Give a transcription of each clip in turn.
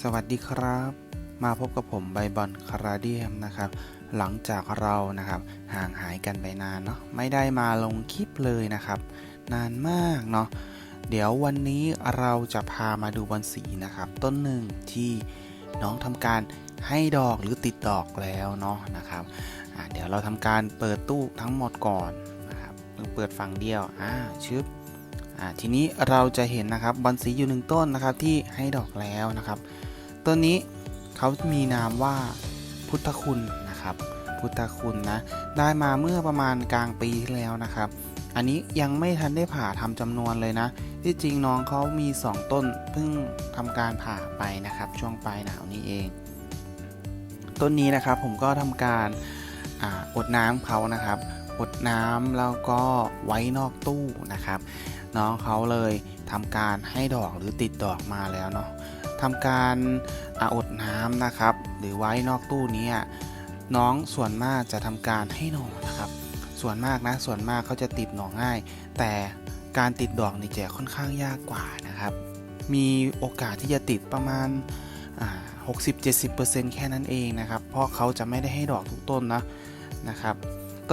สวัสดีครับ มาพบกับผมใบบอลคาราเดียมนะครับ หลังจากเรานะครับห่างหายกันไปนานเนาะไม่ได้มาลงคลิปเลยนะครับ นานมากเนาะเดี๋ยววันนี้เราจะพามาดูบอลสีนะครับ ต้นหนึ่งที่น้องทำการให้ดอกหรือติดดอกแล้วเนาะนะครับเดี๋ยวเราทำการเปิดตู้ทั้งหมดก่อนนะครับเปิดฝั่งเดียวอ่าชึบอ่า ทีนี้เราจะเห็นนะครับบอนสีอยู่หนึ่งต้นนะครับที่ให้ดอกแล้วนะครับต้นนี้เขามีนามว่าพุทธคุณนะครับ พุทธคุณนะได้มาเมื่อประมาณกลางปีที่แล้วนะครับ อันนี้ยังไม่ทันได้ผ่าทำจำนวนเลยนะ ที่จริงน้องเขามี 2 ต้นเพิ่งทำการผ่าไปนะครับ ช่วงปลายหนาวนี้เอง ต้นนี้นะครับผมก็ทำการอาอดน้ำเขานะครับ อดน้ำแล้วก็ไว้นอกตู้นะครับ น้องเขาเลยทำการให้ดอกหรือติดดอกมาแล้วเนาะทำการอาอดน้ำนะครับ หรือไว้นอกตู้นี้น้องส่วนมากจะทำการให้หน่อนะครับ ส่วนมากนะส่วนมากเขาจะติดหน่อง่าย แต่การติดดอกนี่จะค่อนข้างยากกว่านะครับ มีโอกาสที่จะติดประมาณอ่า60-70%แค่นั้นเองนะครับ เพราะเขาจะไม่ได้ให้ดอกทุกต้นนะนะครับ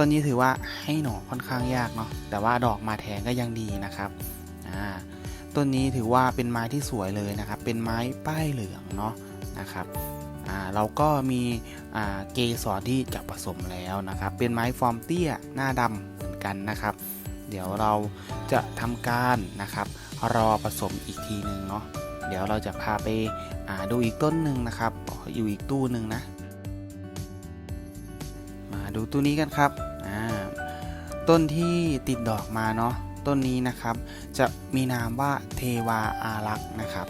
ต้นนี้ถือว่าให้หน่อค่อนข้างยากเนาะแต่ว่าดอกมาแทนก็ยังดีนะครับอ่าต้นนี้ถือว่าเป็นไม้ที่สวยเลยนะครับ เป็นไม้ป้ายเหลืองเนาะนะครับอ่าเราก็มีอ่าเกสรที่จะผสมแล้วนะครับ เป็นไม้ฟอร์มเตี้ยหน้าดำเหมือนกันนะครับ เดี๋ยวเราจะทำการนะครับ รอผสมอีกทีหนึ่งเนาะเดี๋ยวเราจะพาไปอ่าดูอีกต้นหนึ่งนะครับอยู่อีกตู้หนึ่งนะ มาดูตู้นี้กันครับ ต้นที่ติดดอกมาเนาะต้นนี้นะครับ จะมีนามว่าเทวาอารักษ์นะครับ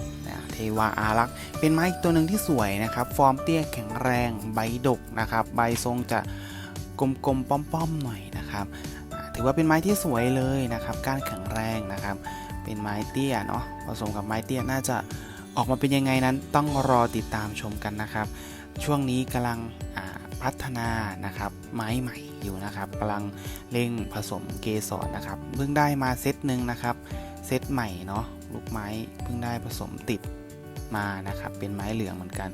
เทวาอารักษ์เป็นไม้อีกตัวหนึ่งที่สวยนะครับ ฟอร์มเตี้ยแข็งแรงใบดกนะครับ ใบทรงจะกลมๆป้อมๆหน่อยนะครับ ถือว่าเป็นไม้ที่สวยเลยนะครับก้านแข็งแรงนะครับ เป็นไม้เตี้ยเนาะผสมกับไม้เตี้ยน่าจะออกมาเป็นยังไงนั้นต้องรอติดตามชมกันนะครับ ช่วงนี้กำลังพัฒนานะครับ ไม้ใหม่ อยู่นะครับกำลังเร่งผสมเกสรนะครับเพิ่งได้มาเซตหนึ่งนะครับเซตใหม่เนาะลูกไม้เพิ่งได้ผสมติดมานะครับเป็นไม้เหลืองเหมือนกัน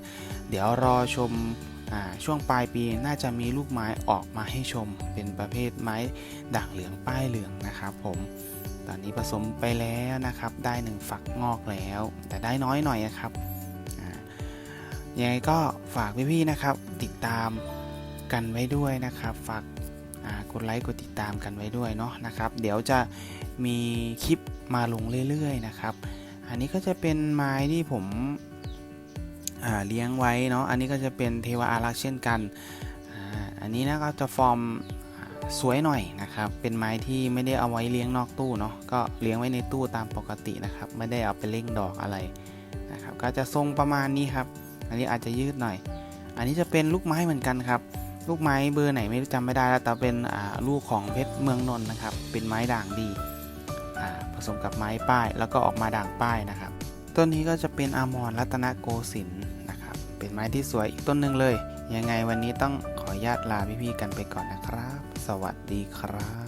เดี๋ยวรอชมอช่วงปลายปีน่าจะมีลูกไม้ออกมาให้ชม เป็นประเภทไม้ด่างเหลืองป้ายเหลืองนะครับผมตอนนี้ผสมไปแล้วนะครับ ได้หนึ่งฝักงอกแล้ว แต่ได้น้อยหน่อยนะครับยังไงก็ฝากพี่ๆนะครับ ติดตาม กันไว้ด้วยนะครับ ฝากกดไลค์กดติดตามกันไว้ด้วยเนาะนะครับ เดี๋ยวจะมีคลิปมาลงเรื่อยๆนะครับ อันนี้ก็จะเป็นไม้ที่ผมเลี้ยงไว้เนาะ อันนี้ก็จะเป็นเทวาอารักษ์เช่นกัน อันนี้นะก็จะฟอร์มสวยหน่อยนะครับ เป็นไม้ที่ไม่ได้เอาไว้เลี้ยงนอกตู้เนาะ ก็เลี้ยงไว้ในตู้ตามปกตินะครับ ไม่ได้เอาไปเล่งดอกอะไรนะครับ ก็จะทรงประมาณนี้ครับ อันนี้อาจจะยืดหน่อย อันนี้จะเป็นลูกไม้เหมือนกันครับ ลูกไม้เบอร์ไหนไม่รู้จำไม่ได้แล้วแต่เป็นอ่าลูกของเพชรเมืองนนท์นะครับ เป็นไม้ด่างดีอ่าผสมกับไม้ป้ายแล้วก็ออกมาด่างป้ายนะครับ ต้นนี้ก็จะเป็นอามรรัตนโกสินทร์นะครับ เป็นไม้ที่สวยอีกต้นหนึ่งเลย ยังไงวันนี้ต้องขออนุญาตลาพี่ๆกันไปก่อนนะครับ สวัสดีครับ